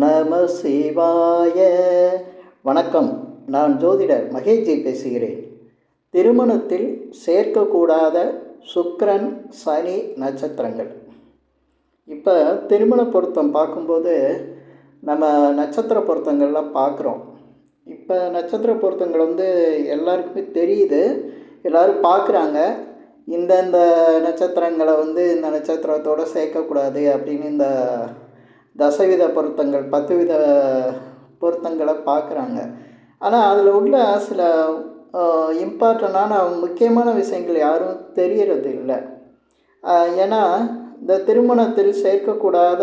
நம சிவாய. வணக்கம். நான் ஜோதிடர் மகேஷ்ஜி பேசுகிறேன். திருமணத்தில் சேர்க்கக்கூடாத சுக்கரன் சனி நட்சத்திரங்கள். இப்போ திருமண பொருத்தம் பார்க்கும்போது நம்ம நட்சத்திர பொருத்தங்கள்லாம் பார்க்குறோம். இப்போ நட்சத்திர பொருத்தங்கள் வந்து எல்லாருக்குமே தெரியுது. எல்லோரும் பார்க்குறாங்க. இந்தந்த நட்சத்திரங்களை வந்து இந்த நட்சத்திரத்தோடு சேர்க்கக்கூடாது அப்படின்னு இந்த தசவித பொருத்தங்கள் பத்து வித பொருத்தங்களை பார்க்குறாங்க. ஆனால் அதில் உள்ள சில இம்பார்ட்டண்டான முக்கியமான விஷயங்கள் யாரும் தெரியறது இல்லை. ஏன்னா இந்த திருமணத்தில் சேர்க்கக்கூடாத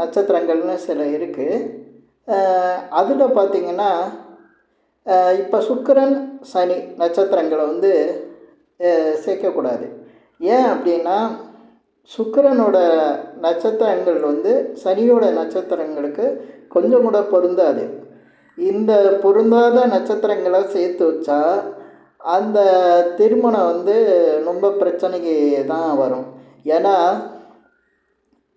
நட்சத்திரங்கள்னு சில இருக்குது அதில் பார்த்திங்கன்னா இப்போ சுக்கிரன் சனி நட்சத்திரங்களை வந்து சேர்க்கக்கூடாது. ஏன் அப்படின்னா சுக்கரனோட நட்சத்திரங்கள் வந்து சனியோட நட்சத்திரங்களுக்கு கொஞ்சம் கூட பொருந்தாது. இந்த பொருந்தாத நட்சத்திரங்களை சேர்த்து வச்சா அந்த திருமணம் வந்து ரொம்ப பிரச்சனைக்கு தான் வரும். ஏன்னா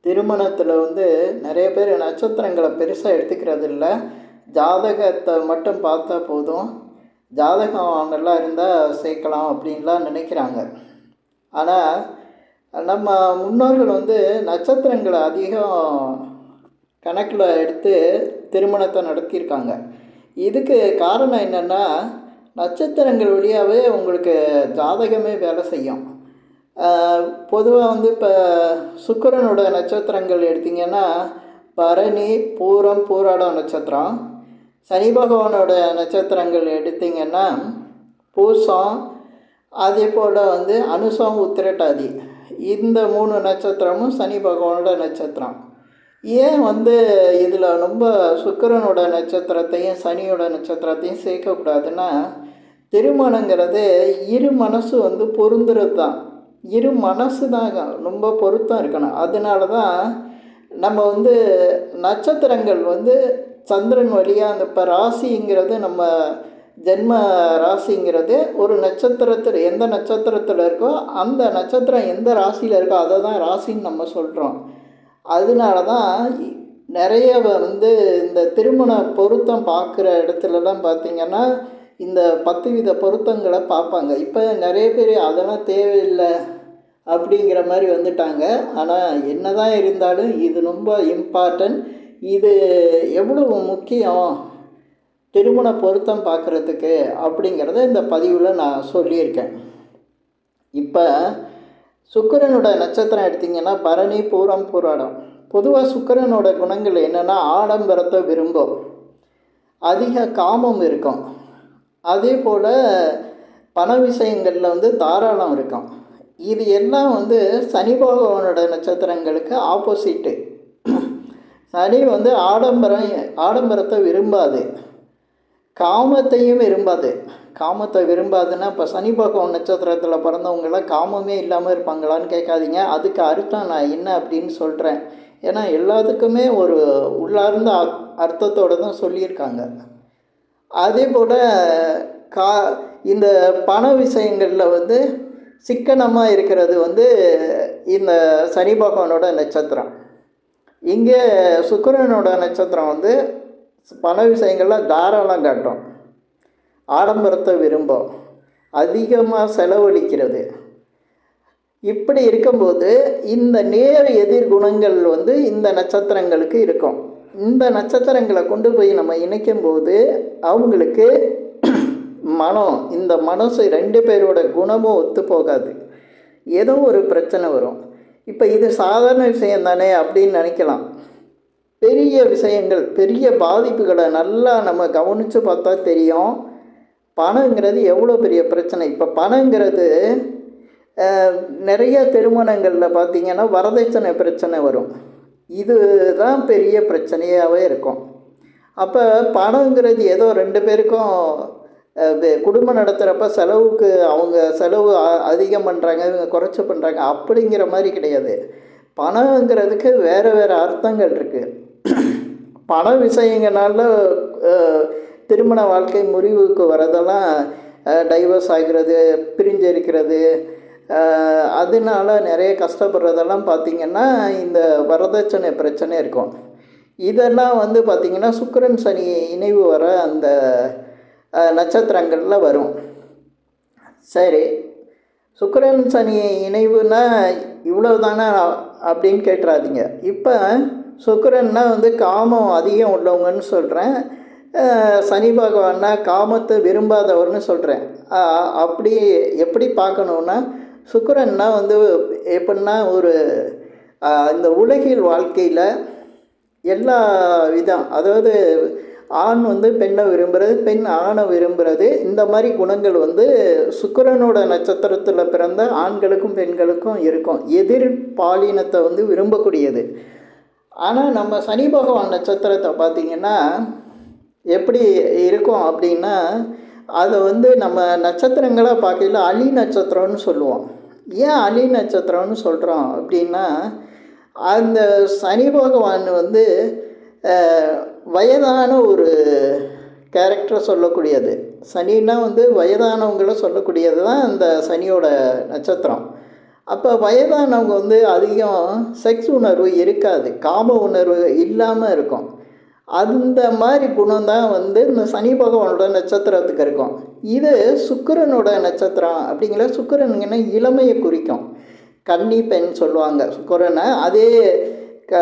திருமணத்தில் வந்து நிறைய பேர் நட்சத்திரங்களை பெருசாக எடுத்துக்கிறது இல்லை. ஜாதகத்தை மட்டும் பார்த்தா போதும். ஜாதகம் நல்லா இருந்தால் சேர்க்கலாம் அப்படின்லாம் நினைக்கிறாங்க. ஆனால் நம்ம முன்னோர்கள் வந்து நட்சத்திரங்களை அதிகம் கணக்கில் எடுத்து திருமணத்தை நடத்தியிருக்காங்க. இதுக்கு காரணம் என்னென்னா நட்சத்திரங்கள் வழியாகவே உங்களுக்கு ஜாதகமே வேலை செய்யும். பொதுவாக வந்து இப்போ சுக்கரனோட நட்சத்திரங்கள் எடுத்திங்கன்னா பரணி பூரம் பூராடம் நட்சத்திரம். சனி பகவானோட நட்சத்திரங்கள் எடுத்திங்கன்னா பூசம் அதே போல் வந்து அனுசம் உத்திரட்டாதி. இந்த மூணு நட்சத்திரமும் சனி பகவானோட நட்சத்திரம். ஏன் வந்து இதில் ரொம்ப சுக்கரனோட நட்சத்திரத்தையும் சனியோட நட்சத்திரத்தையும் சேர்க்கக்கூடாதுன்னா திருமணங்கிறது இரு மனசு வந்து பொருந்துறது தான் இரு மனசு தான் ரொம்ப பொருத்தம் இருக்கணும். அதனால தான் நம்ம வந்து நட்சத்திரங்கள் வந்து சந்திரன் வழியாக அந்த இப்போ ராசிங்கிறது நம்ம ஜென்ம ராசிங்கிறது ஒரு நட்சத்திரத்தில் எந்த நட்சத்திரத்தில் இருக்கோ அந்த நட்சத்திரம் எந்த ராசியில் இருக்கோ அதை தான் ராசின்னு நம்ம சொல்கிறோம் அதனால தான் நிறைய வந்து இந்த திருமண பொருத்தம் பார்க்குற இடத்துலலாம் பார்த்திங்கன்னா இந்த பத்து வித பொருத்தங்களை பார்ப்பாங்க. இப்போ நிறைய பேர் அதெல்லாம் தேவையில்லை அப்படிங்கிற மாதிரி வந்துட்டாங்க. ஆனால் என்ன தான் இருந்தாலும் இது ரொம்ப இம்பார்ட்டன்ட் இது எவ்வளவு முக்கியம்? திருமண பொருத்தம் பார்க்குறதுக்கு அப்படிங்கிறத இந்த பதிவில் நான் சொல்லியிருக்கேன். இப்போ சுக்கரனோட நட்சத்திரம் எடுத்திங்கன்னா பரணி பூரம் பூராடம் பொதுவாக சுக்கரனோட குணங்கள் என்னென்னா ஆடம்பரத்தை விரும்பும். அதிக காமம் இருக்கும். அதே போல் பண விஷயங்களில் வந்து தாராளம் இருக்கும். இது எல்லாம் வந்து சனி பகவானோட நட்சத்திரங்களுக்கு ஆப்போசிட்டு சனி வந்து ஆடம்பரம் ஆடம்பரத்தை விரும்பாது. காமத்தையும் விரும்பாது. காமத்தை விரும்பாதுன்னா இப்போ சனி பகவான் நட்சத்திரத்தில் பிறந்தவங்களாம் காமமே இல்லாமல் இருப்பாங்களான்னு கேட்காதீங்க. அதுக்கு அர்த்தம் நான் என்ன அப்படின்னு சொல்கிறேன் ஏன்னா எல்லாத்துக்குமே ஒரு உள்ளார்ந்த அர்த்தத்தோடு தான் சொல்லியிருக்காங்க. அதே போல் கா இந்த பண விஷயங்களில் வந்து சிக்கனமாக இருக்கிறது வந்து இந்த சனி பகவானோட நட்சத்திரம். இங்கே சுக்கரனோட நட்சத்திரம் வந்து பண விஷயங்கள்லாம் தாராளம் காட்டும். ஆடம்பரத்தை விரும்பும். அதிகமாக செலவழிக்கிறது. இப்படி இருக்கும்போது இந்த நேர் எதிர்குணங்கள் வந்து இந்த நட்சத்திரங்களுக்கு இருக்கும். இந்த நட்சத்திரங்களை கொண்டு போய் நம்ம இணைக்கும் போது அவங்களுக்கு மனம் இந்த மனசு ரெண்டு பேரோட குணமும் ஒத்து போகாது. ஏதோ ஒரு பிரச்சனை வரும். இப்போ இது சாதாரண விஷயம் தானே அப்படின்னு நினைக்கலாம். பெரிய விஷயங்கள் பெரிய பாதிப்புகளை நல்லா நம்ம கவனித்து பார்த்தா தெரியும். பணங்கிறது எவ்வளோ பெரிய பிரச்சனை. இப்போ பணங்கிறது நிறைய திருமணங்களில் பார்த்திங்கன்னா வரதட்சணை பிரச்சனை வரும். இது தான் பெரிய பிரச்சனையாகவே இருக்கும். அப்போ பணங்கிறது ஏதோ ரெண்டு பேருக்கும் குடும்பம் நடத்துகிறப்ப செலவுக்கு அவங்க செலவு அதிகம் பண்ணுறாங்க இவங்க குறைச்சி பண்ணுறாங்க அப்படிங்கிற மாதிரி கிடையாது. பணங்கிறதுக்கு வேறு வேறு அர்த்தங்கள் இருக்குது பண விஷயங்களால திருமண வாழ்க்கை முறிவுக்கு வரதெல்லாம் டைவர்ஸ் ஆகிறது பிரிஞ்சு இருக்கிறது அதனால நிறைய கஷ்டப்படுறதெல்லாம் பார்த்திங்கன்னா இந்த வரதட்சணை பிரச்சனை இருக்கும். இதெல்லாம் வந்து பார்த்திங்கன்னா சுக்கரன் சனி இணைவு வர அந்த நட்சத்திரங்களில் வரும். சரி. சுக்கரன் சனி இணைவுனா இவ்வளோ தானே அப்படின்னு கேட்டுறாதீங்க. இப்போ சுக்கரன்னா வந்து காமம் அதிகம் உள்ளவங்கன்னு சொல்கிறேன் சனி பகவான்னா காமத்தை விரும்பாதவர்னு சொல்கிறேன் அப்படி எப்படி பார்க்கணுன்னா சுக்கரன்னா வந்து எப்படின்னா ஒரு இந்த உலகில் வாழ்க்கையில் எல்லா விதம் அதாவது ஆண் வந்து பெண்ணை விரும்புறது பெண் ஆணை விரும்புகிறது இந்த மாதிரி குணங்கள் வந்து சுக்கரனோட நட்சத்திரத்தில் பிறந்த ஆண்களுக்கும் பெண்களுக்கும் இருக்கும். எதிர் பாலினத்தை வந்து விரும்பக்கூடியது. ஆனால் நம்ம சனி பகவான் நட்சத்திரத்தை பார்த்திங்கன்னா எப்படி இருக்கும் அப்படின்னா அதை வந்து நம்ம நட்சத்திரங்களாக பார்க்கல அலி நட்சத்திரம்னு சொல்லுவோம். ஏன் அலி நட்சத்திரம்னு சொல்கிறோம் அப்படின்னா அந்த சனி பகவான் வந்து வயதான ஒரு கேரக்டர் சொல்லக்கூடியது. சனின்னா வந்து வயதானவங்களை சொல்லக்கூடியது தான் அந்த சனியோட நட்சத்திரம். அப்போ வயதானவங்க வந்து அதிகம் செக்ஸ் உணர்வு இருக்காது காம உணர்வு இல்லாமல் இருக்கும். அந்த மாதிரி குணம் தான் வந்து இந்த சனி பகவானோட நட்சத்திரத்துக்கு இருக்கும். இது சுக்கிரனோட நட்சத்திரம் அப்படிங்கிற சுக்கிரனுங்கன்னா இளமையை குறிக்கும். கன்னி பெண் சொல்லுவாங்க சுக்கரனை. அதே க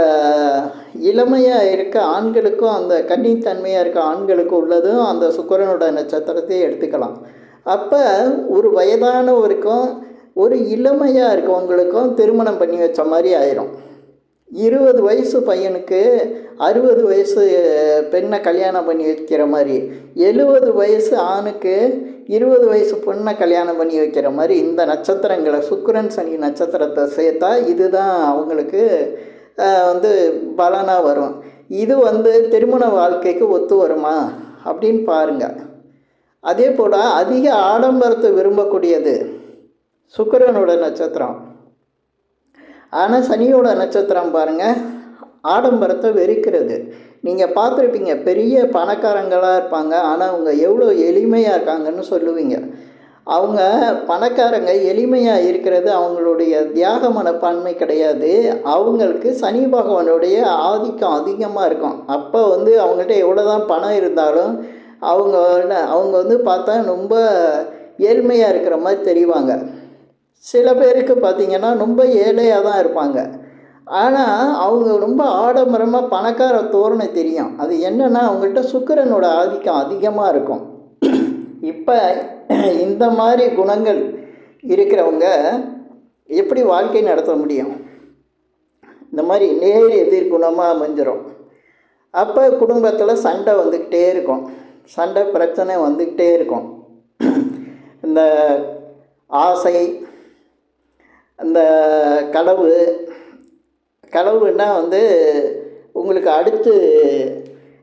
இளமையாக இருக்க ஆண்களுக்கும் அந்த கன்னித்தன்மையாக இருக்க ஆண்களுக்கும் உள்ளதும் அந்த சுக்கரனோட நட்சத்திரத்தையே எடுத்துக்கலாம். அப்போ ஒரு வயதானவருக்கும் ஒரு இளமையாக இருக்கவங்களுக்கும் திருமணம் பண்ணி வச்ச மாதிரி ஆயிரும். இருபது வயசு பையனுக்கு அறுபது வயசு பெண்ணை கல்யாணம் பண்ணி வைக்கிற மாதிரி எழுபது வயசு ஆணுக்கு இருபது வயசு பொண்ணை கல்யாணம் பண்ணி வைக்கிற மாதிரி இந்த நட்சத்திரங்களை சுக்கரன் சனி நட்சத்திரத்தை சேர்த்தா இதுதான் அவங்களுக்கு வந்து பலனாக வரும். இது வந்து திருமண வாழ்க்கைக்கு ஒத்து வருமா? அப்படின்னு பாருங்கள் அதே போல் அதிக ஆடம்பரத்தை விரும்பக்கூடியது சுக்கரனோட நட்சத்திரம். ஆனால் சனியோட நட்சத்திரம் பாருங்கள் ஆடம்பரத்தை வெறுக்கிறது. நீங்கள் பார்த்துருப்பீங்க பெரிய பணக்காரங்களாக இருப்பாங்க. ஆனால் அவங்க எவ்வளோ எளிமையாக இருக்காங்கன்னு சொல்லுவீங்க. அவங்க பணக்காரங்க எளிமையாக இருக்கிறது அவங்களுடைய தியாக மனப்பான்மை கிடையாது. அவங்களுக்கு சனி பகவானுடைய ஆதிக்கம் அதிகமாக இருக்கும். அப்போ வந்து அவங்கள்ட்ட எவ்வளோ தான் பணம் இருந்தாலும் அவங்க அவங்க வந்து பார்த்தா ரொம்ப ஏழ்மையாக இருக்கிற மாதிரி தெரிவாங்க. சில பேருக்கு பார்த்திங்கன்னா ரொம்ப ஏழையாக தான் இருப்பாங்க. ஆனால் அவங்க ரொம்ப ஆடம்பரமாக பணக்கார தோரணை தெரியும். அது என்னென்னா அவங்கள்ட்ட சுக்கிரனோட ஆதிக்கம் அதிகமாக இருக்கும். இப்போ இந்த மாதிரி குணங்கள் இருக்கிறவங்க எப்படி வாழ்க்கை நடத்த முடியும்? இந்த மாதிரி நேர் எதிர் குணமாக அமைஞ்சிரும். அப்போ குடும்பத்தில் சண்டை வந்துக்கிட்டே இருக்கும். சண்டை பிரச்சனை வந்துக்கிட்டே இருக்கும். இந்த ஆசை அந்த கடவு கடவுன்னா வந்து உங்களுக்கு அடுத்து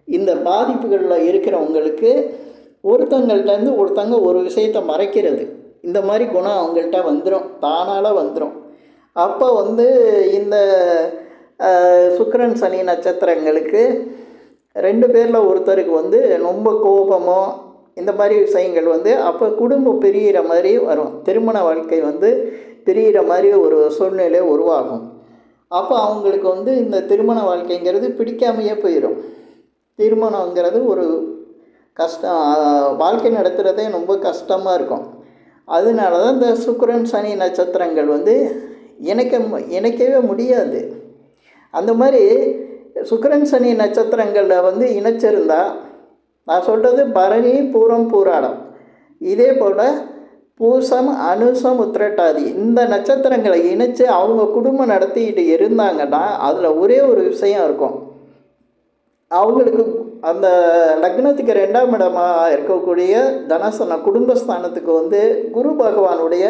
இந்த பாதிப்புகளில் இருக்கிறவங்களுக்கு ஒருத்தங்கள்டேருந்து ஒருத்தங்க ஒரு விஷயத்தை மறைக்கிறது. இந்த மாதிரி குணம் அவங்கள்ட்ட வந்துடும் தானால் வந்துடும் அப்போ வந்து இந்த சுக்கரன் சனி நட்சத்திரங்களுக்கு ரெண்டு பேரில் ஒருத்தருக்கு வந்து ரொம்ப கோபமோ இந்த மாதிரி விஷயங்கள் வந்து அப்போ குடும்பம் பிரிகிற மாதிரி வரும். திருமண வாழ்க்கை வந்து பிரிகிற மாதிரி ஒரு சூழ்நிலை உருவாகும். அப்போ அவங்களுக்கு வந்து இந்த திருமண வாழ்க்கைங்கிறது பிடிக்காமையே போயிடும் திருமணங்கிறது ஒரு கஷ்டம் வாழ்க்கை நடத்துகிறதே ரொம்ப கஷ்டமாக இருக்கும். அதனால தான் இந்த சுக்கிரன் சனி நட்சத்திரங்கள் வந்து இணைக்க மு- இணைக்கவே முடியாது. அந்த மாதிரி சுக்கரன் சனி நட்சத்திரங்களில் வந்து இணைச்சிருந்தால் நான் சொல்கிறது பரணி பூரம் பூராடம். இதே போல் பூசம் அனுசம் உத்திரட்டாதி இந்த நட்சத்திரங்களை இணைச்சு அவங்க குடும்பம் நடத்திக்கிட்டு இருந்தாங்கன்னா அதில் ஒரே ஒரு விஷயம் இருக்கும். அவங்களுக்கு அந்த லக்னத்துக்கு ரெண்டாம் இடமாக இருக்கக்கூடிய தனசன குடும்பஸ்தானத்துக்கு வந்து குரு பகவானுடைய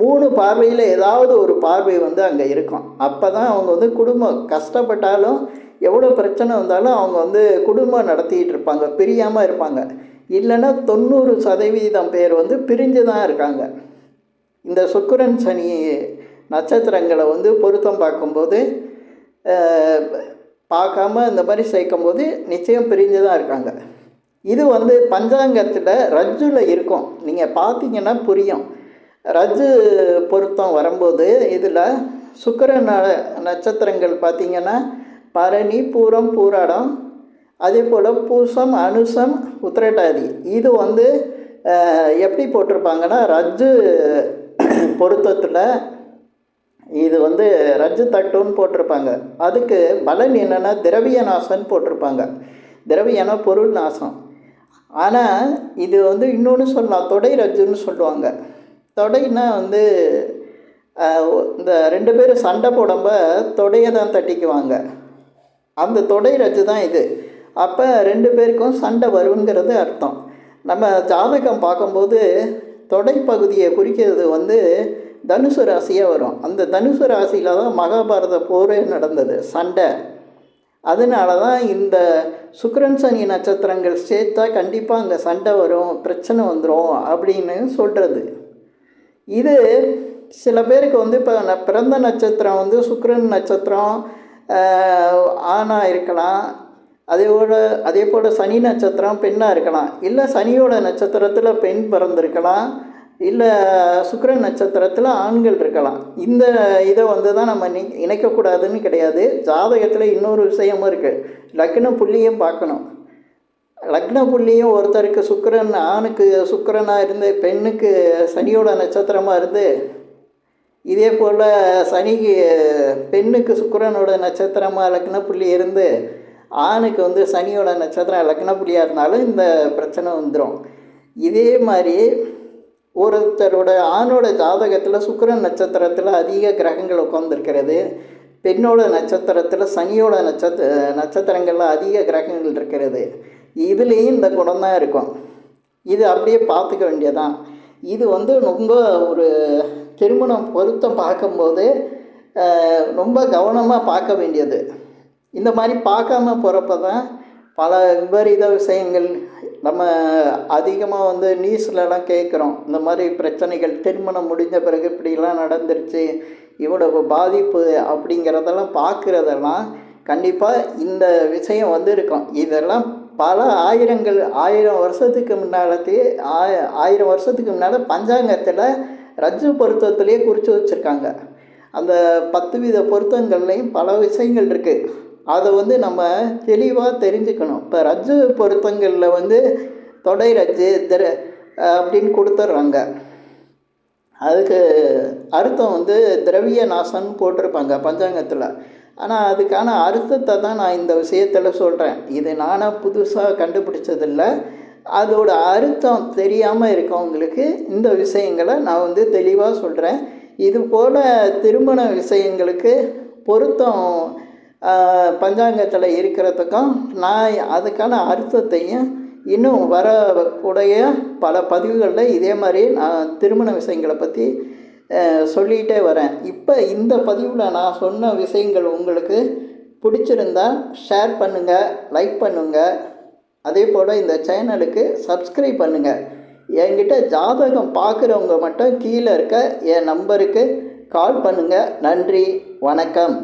மூணு பார்வையில் ஏதாவது ஒரு பார்வை வந்து அங்கே இருக்கும். அப்போ தான் அவங்க வந்து குடும்பம். கஷ்டப்பட்டாலும் எவ்வளோ பிரச்சனை வந்தாலும் அவங்க வந்து குடும்பம் நடத்திக்கிட்டு இருப்பாங்க. பிரியாமல் இருப்பாங்க. இல்லைன்னா தொண்ணூறு சதவீதம் பேர் வந்து பிரிஞ்சு தான் இருக்காங்க. இந்த சுக்கரன் சனி நட்சத்திரங்களை வந்து பொருத்தம் பார்க்கும்போது பார்க்காம இந்த மாதிரி சேர்க்கும்போது நிச்சயம் பிரிஞ்சு தான் இருக்காங்க. இது வந்து பஞ்சாங்கத்தில் ரஜ்ஜுவில் இருக்கும். நீங்கள் பார்த்தீங்கன்னா புரியும். ரஜு பொருத்தம் வரும்போது இதில் சுக்கர ந நட்சத்திரங்கள் பார்த்தீங்கன்னா பரணி பூரம் பூராடம் அதே போல் பூசம் அனுசம் உத்திரட்டாதி. இது வந்து எப்படி போட்டிருப்பாங்கன்னா ரஜ்ஜு பொருத்தத்தில் இது வந்து ரஜ்ஜு தட்டுன்னு போட்டிருப்பாங்க. அதுக்கு பலன் என்னென்னா திரவிய நாசம்னு போட்டிருப்பாங்க. திரவியனா பொருள் நாசம். ஆனால் இது வந்து இன்னொன்று சொல்லலாம் தொடை ரஜ்ஜுன்னு சொல்லுவாங்க. தொடைனா வந்து இந்த ரெண்டு பேரும் சண்டை போடம்ப தொடையை தான் தட்டிக்குவாங்க. அந்த தொடை ரஜ்ஜு தான் இது. அப்போ ரெண்டு பேருக்கும் சண்டை வருங்கிறது அர்த்தம். நம்ம ஜாதகம் பார்க்கும்போது தொடை பகுதியை குறிக்கிறது வந்து தனுசு ராசியாக வரும். அந்த தனுசு ராசியில் தான் மகாபாரத போரே நடந்தது சண்டை. அதனால தான் இந்த சுக்கரன் சனி நட்சத்திரங்கள் சேர்த்தா கண்டிப்பாக அங்கே சண்டை வரும் பிரச்சனை வந்துடும் அப்படின்னு சொல்கிறது இது சில பேருக்கு வந்து இப்போ ந பிறந்த நட்சத்திரம் வந்து சுக்கரன் நட்சத்திரம் ஆணாக இருக்கலாம். அதே போல் அதே போல் சனி நட்சத்திரம் பெண்ணாக இருக்கலாம். இல்லை சனியோட நட்சத்திரத்தில் பெண் பிறந்திருக்கலாம். இல்லை சுக்கிரன் நட்சத்திரத்தில் ஆண்கள் இருக்கலாம். இந்த இதை வந்து தான் நம்ம இணைக்கக்கூடாதுன்னு கிடையாது. ஜாதகத்தில் இன்னொரு விஷயமும் இருக்குது லக்ன புள்ளியும் பார்க்கணும். லக்ன புள்ளியும் ஒருத்தருக்கு சுக்கரன் ஆணுக்கு சுக்கரனாக இருந்து பெண்ணுக்கு சனியோட நட்சத்திரமாக இருந்து இதே போல் சனிக்கு பெண்ணுக்கு சுக்கரனோட நட்சத்திரமாக லக்ன புள்ளி இருந்து ஆணுக்கு வந்து சனியோட நட்சத்திரம் லக்ன புள்ளியாக இருந்தாலும் இந்த பிரச்சனை வந்துடும் இதே மாதிரி ஒருத்தரோட ஆணோட ஜாதகத்தில் சுக்கரன் நட்சத்திரத்தில் அதிக கிரகங்கள் உட்காந்துருக்கிறது பெண்ணோட நட்சத்திரத்தில் சனியோட நட்சத்திர நட்சத்திரங்களில் அதிக கிரகங்கள் இருக்கிறது. இதுலேயும் இந்த குணம் தான் இருக்கும். இது அப்படியே பார்த்துக்க வேண்டியதான் இது வந்து ரொம்ப ஒரு திருமணம் பொருத்தம் பார்க்கும்போது ரொம்ப கவனமாக பார்க்க வேண்டியது. இந்த மாதிரி பார்க்காம போகிறப்ப தான் பல விபரீத விஷயங்கள் நம்ம அதிகமாக வந்து நியூஸ்லலாம் கேட்குறோம். இந்த மாதிரி பிரச்சனைகள் திருமணம் முடிஞ்ச பிறகு இப்படிலாம் நடந்துருச்சு இவ்வளவு பாதிப்பு அப்படிங்கிறதெல்லாம் பார்க்குறதெல்லாம் கண்டிப்பாக இந்த விஷயம் வந்து இருக்கும் இதெல்லாம் பல ஆயிரங்கள் ஆயிரம் வருஷத்துக்கு முன்னாலத்தையே ஆய ஆயிரம் வருஷத்துக்கு முன்னால் பஞ்சாங்கத்தில் ரஜ்ஜு பொருத்தத்துலேயே குறித்து வச்சுருக்காங்க. அந்த பத்து வித பொருத்தங்கள்லையும் பல விஷயங்கள் இருக்குது அதை வந்து நம்ம தெளிவாக தெரிஞ்சுக்கணும். இப்போ ரஜ்ஜு பொருத்தங்களில் வந்து தொடை ரஜ்ஜு திர அப்படின்னு கொடுத்துட்றாங்க அதுக்கு அர்த்தம் வந்து திரவிய நாசம்னு போட்டிருப்பாங்க பஞ்சாங்கத்தில். ஆனால் அதுக்கான அர்த்தத்தை தான் நான் இந்த விஷயத்தில் சொல்கிறேன் இது நானாக புதுசாக கண்டுபிடிச்சதில்ல. அதோட அர்த்தம் தெரியாமல் இருக்கவங்களுக்கு இந்த விஷயங்களை நான் வந்து தெளிவாக சொல்கிறேன் இது போல் திருமண விஷயங்களுக்கு பொருத்தம் பஞ்சாங்கத்தில் இருக்கிறதுக்கும் நான் அதுக்கான அர்த்தத்தையும் இன்னும் வரக்கூடிய பல பதிவுகளில் இதே மாதிரி நான் திருமண விஷயங்களை பற்றி சொல்லிகிட்டே வரேன். இப்போ இந்த பதிவில் நான் சொன்ன விஷயங்கள் உங்களுக்கு பிடிச்சிருந்தா ஷேர் பண்ணுங்கள் லைக் பண்ணுங்கள் அதே போல் இந்த சேனலுக்கு சப்ஸ்கிரைப் பண்ணுங்கள் என்கிட்ட ஜாதகம் பார்க்குறவங்க மட்டும் கீழே இருக்க என் நம்பருக்கு கால் பண்ணுங்கள் நன்றி வணக்கம்.